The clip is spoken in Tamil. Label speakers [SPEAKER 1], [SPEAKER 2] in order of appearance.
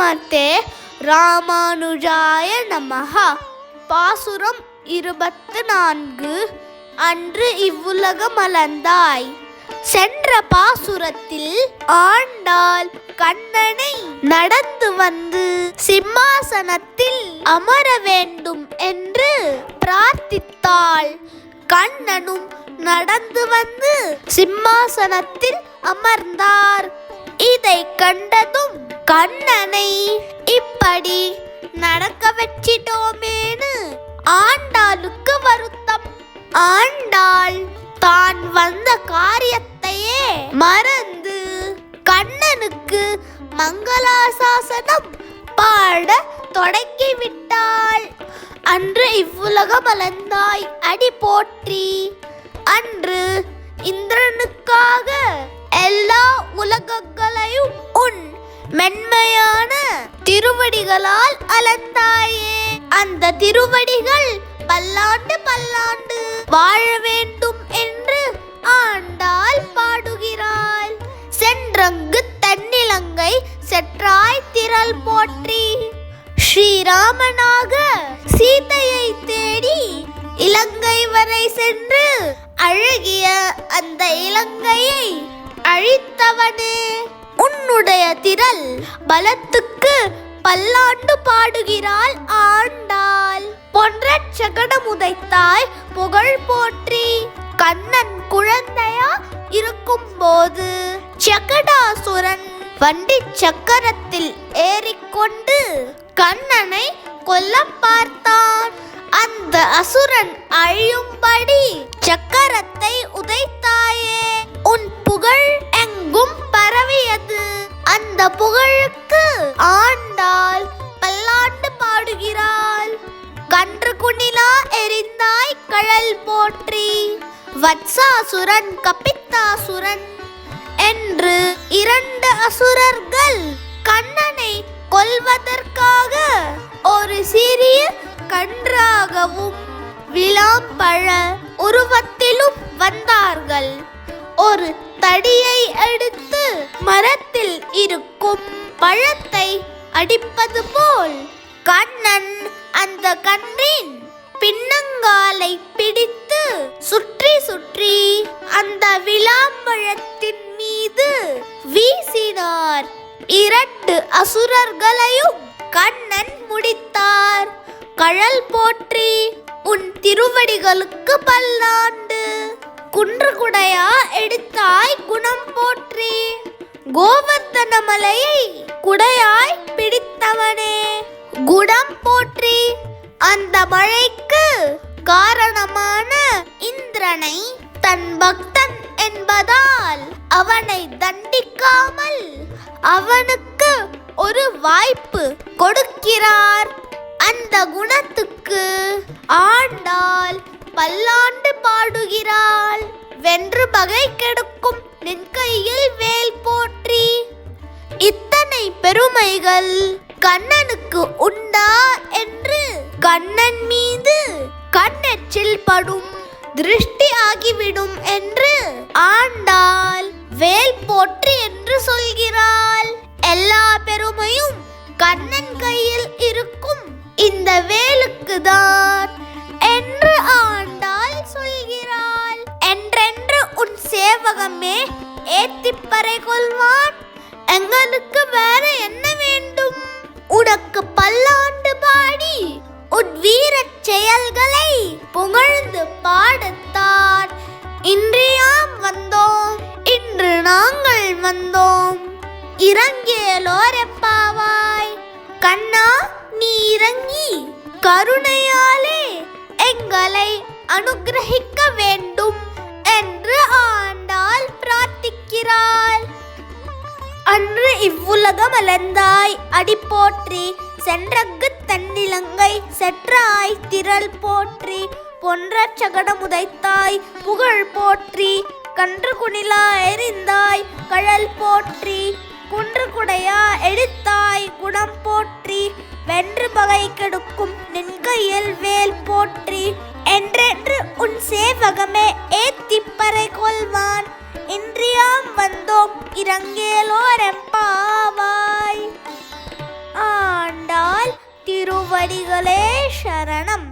[SPEAKER 1] ஸ்ரீமதே ராமானுஜாய நமஹா. பாசுரம் இருபத்து நான்கு அன்று இவ்வுலகம் அலந்தாய் சென்ற பாசுரத்தில் ஆண்டாள் கண்ணனை நடந்து வந்து சிம்மாசனத்தில் அமர வேண்டும் என்று பிரார்த்தித்தாள். கண்ணனும் நடந்து வந்து சிம்மாசனத்தில் அமர்ந்தார். இதை கண்டு கண்ணனை இப்படி நடக்க வச்சிட்டோமேனு ஆண்டாளுக்கு வருத்தம். ஆண்டாள் தான் வந்த காரியத்தையே மறந்து கண்ணனுக்கு மங்களாசாசனம் பாட தொடங்கிவிட்டாள் அன்று இவ்வுலகம் அலந்தாய் அடி போற்றி. அன்று இந்திரனுக்காக எல்லா மென்மையான திருவடிகளால் அலத்தாயே அந்த திருவடிகள் பல்லாண்டு பல்லாண்டு வாழ வேண்டும் என்று ஆண்டாள் பாடுகிறாள். சென்றங்கு தன்னிலங்கை செற்றாய் திரள் போற்றி. ஸ்ரீராமனாக சீதையை தேடி இலங்கை வரை சென்று அழகிய அந்த இலங்கையை அழித்தவனே. உன்னுடைய திரள் பலத்துக்கு பல்லாண்டு பாடுகிறாள் ஆண்டாள். பொன்ற சகடம் உதைத்தாய் புகழ் போற்றி. கண்ணன் குழந்தையா இருக்கும் போது சகடாசுரன் வண்டி சக்கரத்தில் ஏறிக்கொண்டு கண்ணனை கொல்ல பார்த்தான். அந்த அசுரன் அழியும்படி சக்கரத்தை உதைத்து எரிந்தாய் போற்றி. வத்சாசுரன் கபித்தாசுரன் என்று இரண்டு அசுரர்கள் கண்ணனை கொல்வதற்காக ஒரு சிறிய கன்றாகவும் விளாம்பழ உருவத்திலும் வந்தார்கள். ஒரு தடியை எடுத்து மரத்தில் இருக்கும் பழத்தை அடிப்பது போல் இரண்டு அசுரர்களையும் கண்ணன் முடித்தார். கழல் போற்றி உன் திருவடிகளுக்கு பல்லாண்டு குன்று குடையா எடுத்தாய் குணம் போற்றி. கோவர்த்தன மலையை குடையாய் பிடித்தவனே. குணம் போற்றி அந்த மழைக்கு காரணமான இந்திரனை தன் பக்தன் என்பதால் அவனை தண்டிக்காமல் அவனுக்கு ஒரு வாய்ப்பு கொடுக்கிறார். அந்த குணத்துக்கு ஆண்டாள் பல்லாண்டு பாடுகிறாள். வென்று பகை கெடுக்கும் நின் கையில் வேல் போற்றி. இத்தனை பெருமைகள் கண்ணனுக்கு உண்டா என்று கண்ணன் மீது கண்ணெச்சில் படும் திருஷ்டி ஆகிவிடும் என்று சொல்கிறாள். எல்லா பெருமையும் கண்ணன் கையில் இருக்கும். இந்த வேலுக்கு தான் என்று ஆண்டாள் சொல்கிறாள். என்றென்று உன் சேவகமே ஏத்திப்பறை கொள்வான். வந்தோம். இறங்கியலோரெப்பாவாய் கண்ணா நீ இறங்கி கருணையாலே எங்களை அனுகிரகிக்க வேண்டும் என்று ஆண்டாள் பிரார்த்திக்கிறாள். அன்று இவ்வுலகம் அலர்ந்தாய் அடி போற்றி சென்றக்கு தன்னிலங்கை செற்றாய் திரள் போற்றி பொன்ற சகடம் உதைத்தாய் புகழ் போற்றி கன்று குணிலா எரிந்தாய் கழல் போற்றி. குன்று குடையா எடுத்தாய் குணம் போற்றி. வென்று பகை கெடுக்கும் நின்கையில் வேல் போற்றி. என்றென்று உன் சேவகமே ஏத்திப்பறை கொள்வான். இன்றியாம் வந்தோம் இறங்கேலோரெம்பாவாய் திருவடிகளே சரணம்.